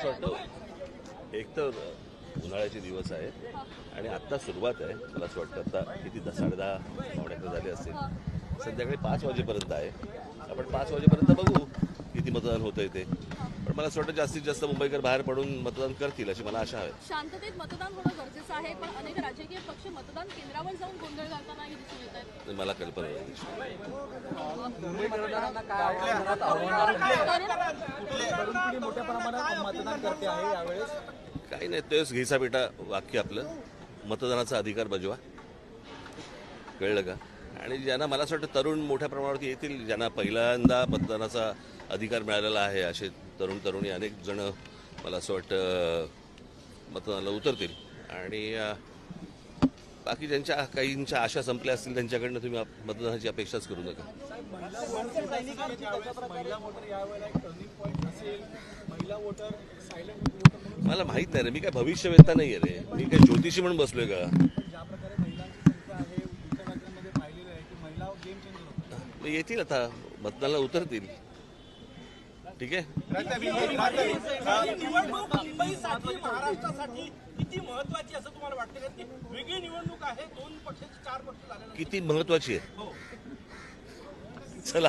असं वाटतं. एक तर उन्हाळ्याचे दिवस आहेत आणि आत्ता सुरुवात आहे. मला असं वाटतं आता किती दहा साडे दहा पावणे अकरा झाले असतील. संध्याकाळी पाच वाजेपर्यंत आहे. आपण पाच वाजेपर्यंत बघू किती मतदान होतंय ते. पण मला असं वाटतं जास्तीत जास्त मुंबईकर बाहेर पडून मतदान करतील अशी मला आशा आहे. शांततेत मतदान होणं गरजेचं आहे पण अनेक राजकीय पक्ष मतदान केंद्रावर जाऊन गोंधळ आणि मला कल्पना नाही. मोठ्या प्रमाणात मतदान करते आहे यावेळेस काही नाही तेच घिसा बेटा वाक्य आपलं. मतदानाचा अधिकार बजवा. कळलं का? आणि ज्यांना मला असं वाटतं तरुण मोठ्या प्रमाणावरती येतील ज्यांना पहिल्यांदा मतदानाचा अधिकार मिळालेला आहे असे तरुण तरुणी अनेक जण मला असं वाटतं मतदानाला उतरतील. आणि बाकी ज्यांच्या काहींच्या आशा संपल्या असतील त्यांच्याकडनं तुम्ही आप- मतदानाची अपेक्षाच करू नका. मला माहीत नाही रे मी काय भविष्यवेत्ता नाही आहे रे. मी काय ज्योतिषी म्हणून बसलोय का? ज्या प्रकारे महिलांची संख्या आहे उच्च राज्यांमध्ये पाहिलेलं आहे की महिला गेम चेंजर होतात. मग येतील आता मतदानाला उतरतील. ठीक आहे? किती महत्वाची असं तुम्हाला वाटतं? कारण की वेगळी निवडणूक आहे. दोन पक्षाचे चार पक्ष झाले किती महत्वाची आहे? चला.